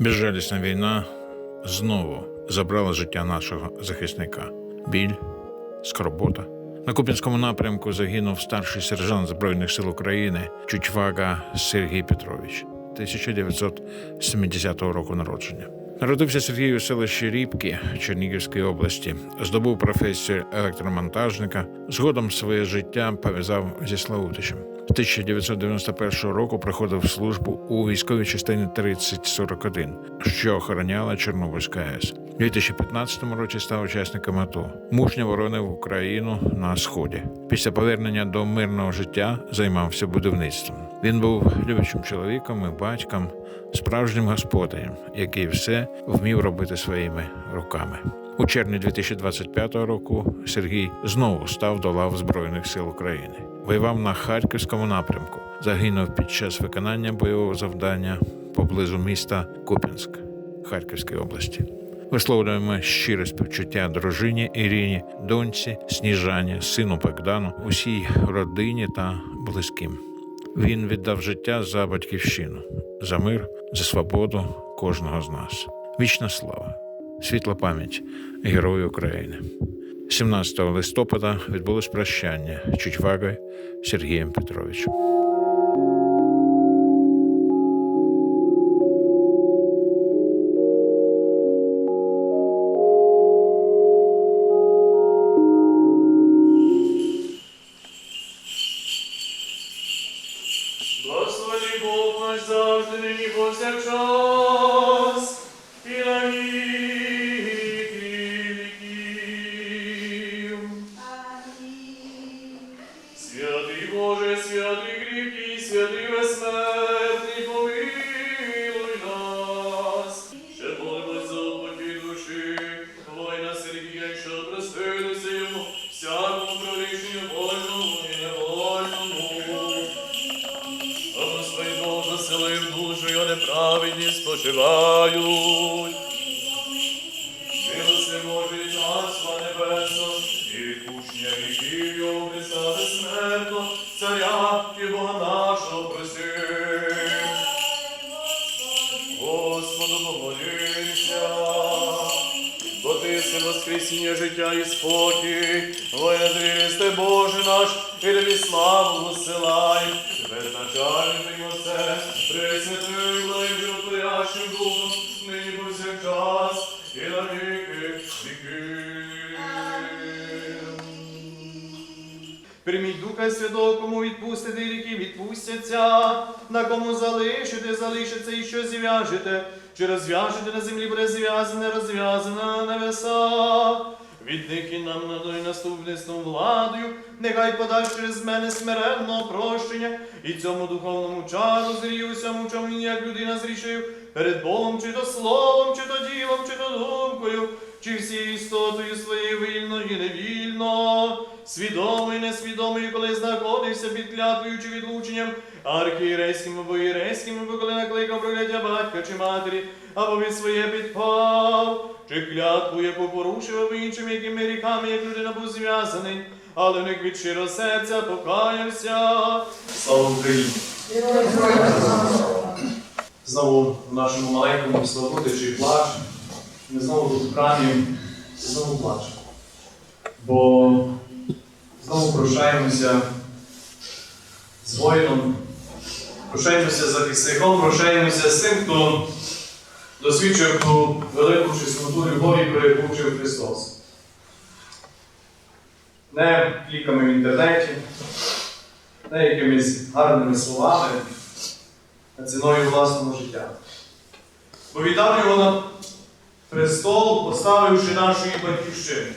Безжалісна війна знову забрала життя нашого захисника. Біль, скорбота. На Куп'янському напрямку загинув старший сержант Збройних сил України Чучвага Сергій Петрович 1970 року народження. Народився Сергій у селищі Рібки Чернігівської області, здобув професію електромонтажника. Згодом своє життя пов'язав зі Славутичем. З 1991 року проходив службу у військовій частині 3041, що охороняла Чорнобильська АЕС. У 2015 році став учасником АТО. Мужньо боронив Україну на сході. Після повернення до мирного життя займався будівництвом. Він був любячим чоловіком і батьком, справжнім господарем, який все вмів робити своїми руками. У червні 2025 року Сергій знову став до лав Збройних сил України. Воював на харківському напрямку. Загинув під час виконання бойового завдання поблизу міста Куп'янськ Харківської області. Висловлюємо щире співчуття дружині Іріні, доньці, Сніжані, сину Богдану, усій родині та близьким. Він віддав життя за батьківщину, за мир, за свободу кожного з нас. Вічна слава, світла пам'ять Герою України. 17 листопада відбулось прощання Чучвагою Сергієм Петровичем. Святий безсмертний, помилуй нас. Ще молимось за упокій душі, воїна Сергія, що простилися йому, всякому прорішенню вольному і невольному. А Господь Бог заселив душу, його неправедні спочивають. Милости Божий царства небесного, і відпущення гріхів його Христа царя бо воскресіння життя і спокій, воєзрісти Боже наш, і тобі славу посилай, безначальний пресвятий благим Твоящим Духом, нині повсякчас, і на віки віки. Прийміть Духа Святого, кому відпустите гріхи, відпустяться, на кому залишите, залишиться і що зв'яжете, чи розв'яжете на землі буде зв'язане, розв'язане на небесах. Відники нам надай наступництвом владою, нехай подасть через мене смиренного прощення, і цьому духовному чару зрію всьому, чому як людина зрішив перед Богом, чи то словом, чи то ділом, чи то думкою, чи всією істотою своєю вільно і невільно, свідомо і несвідомою, коли знаходився під клятвою чи відлученням, архієрейським або єрейським, коли накликав прокляття батька чи матері, або від своє підпав, чи клятву, яку порушив, або іншими якими ріками, як людина був зв'язаний, але в них від щиро серця покаявся. Слава Україні! Знову в нашому маленькому Славутичі плач. Ми знову тут в храмі, знову плачемо. Бо знову прощаємося з воїном, прощаємося з захисником, прощаємося з тим, хто досвідчив ту велику чесноту любові, про яку вчив Христос. Не кліками в інтернеті, не якимись гарними словами, а ціною власного життя. Бо віддав його на престол, поставивши нашої батьківщини,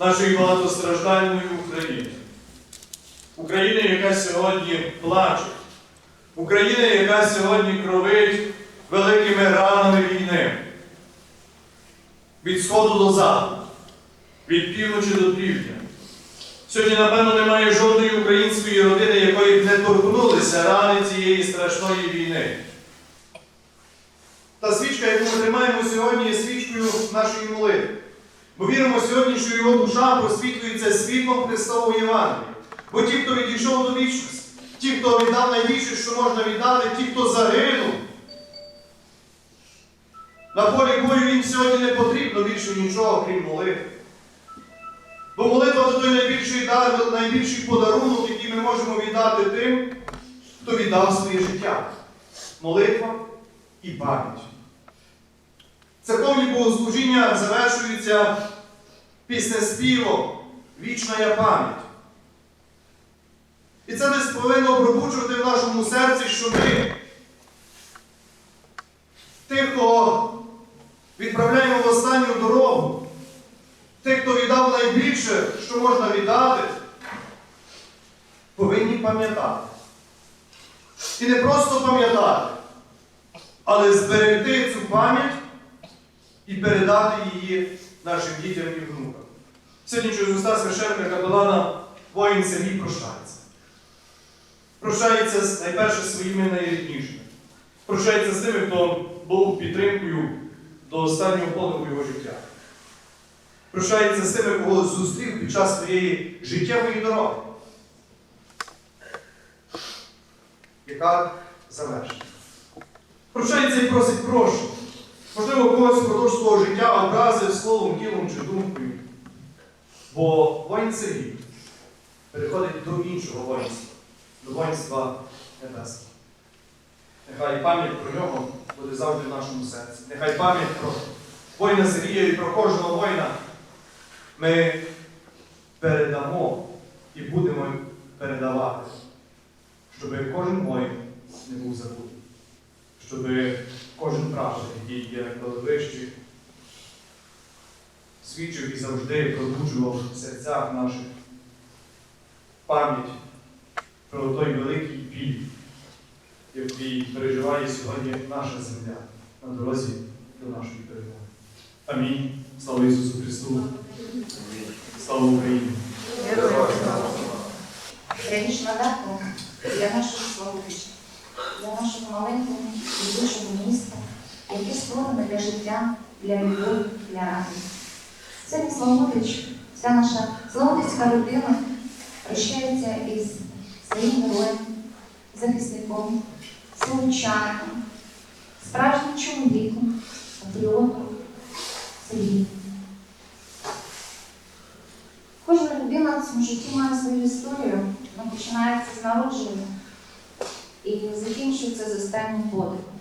нашої багатостраждальної України. України, яка сьогодні плаче, України, яка сьогодні кровить великими ранами війни. Від сходу до заходу, від півночі до півдня. Сьогодні, напевно, немає жодної української родини, якої б не торкнулися рани цієї страшної війни. Та свічка, яку ми тримаємо сьогодні, є свічкою нашої молитви. Бо віримо сьогодні, що його душа просвітлюється світлом Христового Євангелія. Бо ті, хто відійшов до вічності, ті, хто віддав найбільше, що можна віддати, ті, хто загинув, На полі бою він сьогодні не потрібно більше нічого, крім молитви. Бо молитва це той найбільший дар, найбільший подарунок, який ми можемо віддати тим, хто віддав своє життя. Молитва і пам'ять. Церковні богослужіння завершуються після співом Вічна я пам'ять. І це десь повинно пробуджувати в нашому серці, що ми тих, хто відправляємо в останню дорогу, тих, хто віддав найбільше, що можна віддати, повинні пам'ятати. І не просто пам'ятати, але зберегти цю пам'ять і передати її нашим дітям і внукам. Сьогодні через уста священника капелана воїн Сергій прощається. Прощається найперше своїми найріднішими. Прощається з тими, хто був підтримкою до останнього подиху його життя. Прощається з тими, кого зустрів під час своєї життєвої дороги, яка завершена. Прощається і просить прощення. Можливо, когось впродовж свого життя образив словом, тілом чи думкою. Бо воїн Сергій переходить до іншого воїнства, воїнства небесного. Нехай пам'ять про нього буде завжди в нашому серці. Нехай пам'ять про воїна Сергія і про кожного воїна ми передамо і будемо передавати, щоб кожен воїн не був забутий, щоб кожен прапор, який є на кладовищі, свідчив і завжди пробуджував в серцях наших пам'ять про той великий біль, який переживає сьогодні наша земля на дорозі до нашої перемоги. Амінь. Слава Ісусу Христу! Слава Україні! Трагічна дата для нашого Славутича, для нашого маленького більшого міста, яке створене для життя, для любові, для радості. Сьогодні Славутич, вся наша Славутицька родина прощається із своїм героєм, захисником, случайним, справжнім чоловіком, патріотом, Сергієм. Кожна людина в цьому житті має свою історію. Вона починається з народження і закінчується з останнім подихом.